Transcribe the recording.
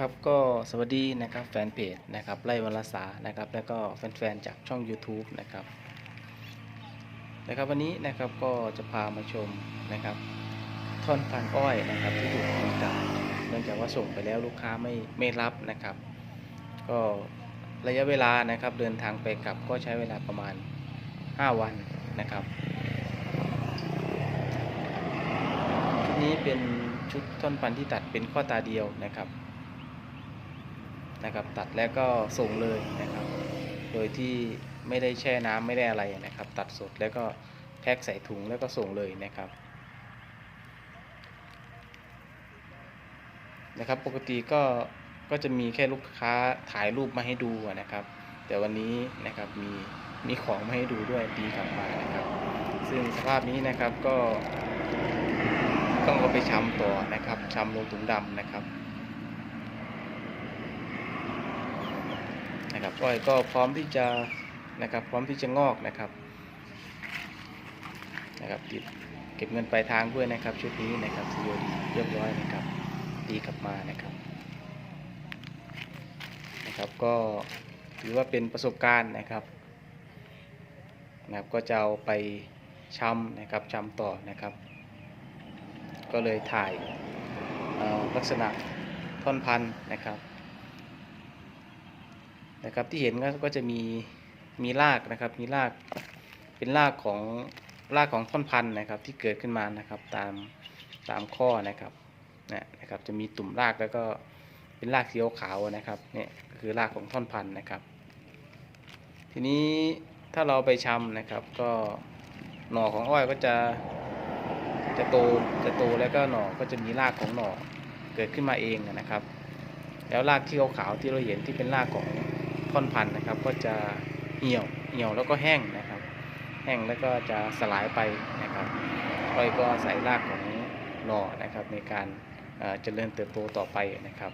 ครับก็สวัสดีนะครับแฟนเพจนะครับไล่วรสานะครับ แล้วก็แฟนๆจากช่อง YouTube นะครับนะครับวันนี้นะครับก็จะพามาชมนะครับท่อนพันอ้อยนะครับที่ถูกจำกัดเนื่องจากว่าส่งไปแล้วลูกค้าไม่ไม่รับนะครับ ก็ระยะเวลานะครับเดินทางไปกลับก็ใช้เวลาประมาณ 5 วันนะครับชุดนี้เป็นชุดท่อนพันที่ตัดเป็นข้อตาเดียวนะครับ นะครับ ตัดแล้วก็ส่งเลยนะครับ โดยที่ไม่ได้แช่น้ำไม่ได้อะไรนะครับ ตัดสดแล้วก็แพ็คใส่ถุงแล้วก็ส่งเลยนะครับนะครับ ปกติก็ก็จะมีแค่ลูกค้าถ่ายรูปมาให้ดูนะครับ แต่วันนี้นะครับมีมีของมาให้ดูด้วยดีกลับมานะครับ ซึ่งสภาพนี้นะครับก็ต้องเอาไปชำต่อนะครับชำลงถุงดำนะครับ นะครับอ้อยก็พร้อมที่จะนะครับพร้อมที่จะงอกนะครับนะครับติดเก็บเงินปลายทางด้วยนะครับชุดนี้นะครับซีโอดีเรียบร้อยนะครับ ดีกลับมานะครับนะครับก็ถือว่าเป็นประสบการณ์นะครับนะครับก็จะเอาไปช้ำนะครับช้ำต่อนะครับ ก็เลยถ่ายลักษณะท่อนพันนะครับ นะครับที่เห็นก็ก็จะมีมีรากนะครับมีรากเป็นรากของรากของท่อนพันธุ์นะครับที่เกิดขึ้นมานะครับตามตามข้อนะครับนี่นะครับจะมีตุ่มรากแล้วก็เป็นรากสีขาวนะครับเนี่ยคือรากของท่อนพันธุ์นะครับ ทีนี้ถ้าเราไปชำนะครับก็หน่อของอ้อยก็จะจะโตจะโตแล้วก็หน่อก็จะมีรากของหน่อเกิดขึ้นมาเองนะครับ แล้วรากที่ขาวๆที่เราเห็นที่เป็นรากของ ค่อนพันธุ์นะครับ ก็จะเหี่ยวเหี่ยวแล้วก็แห้งนะครับ แห้งแล้วก็จะสลายไปนะครับอ้อยก็ใส่รากของหน่อนะครับ ในการเจริญเติบโตต่อไปนะครับ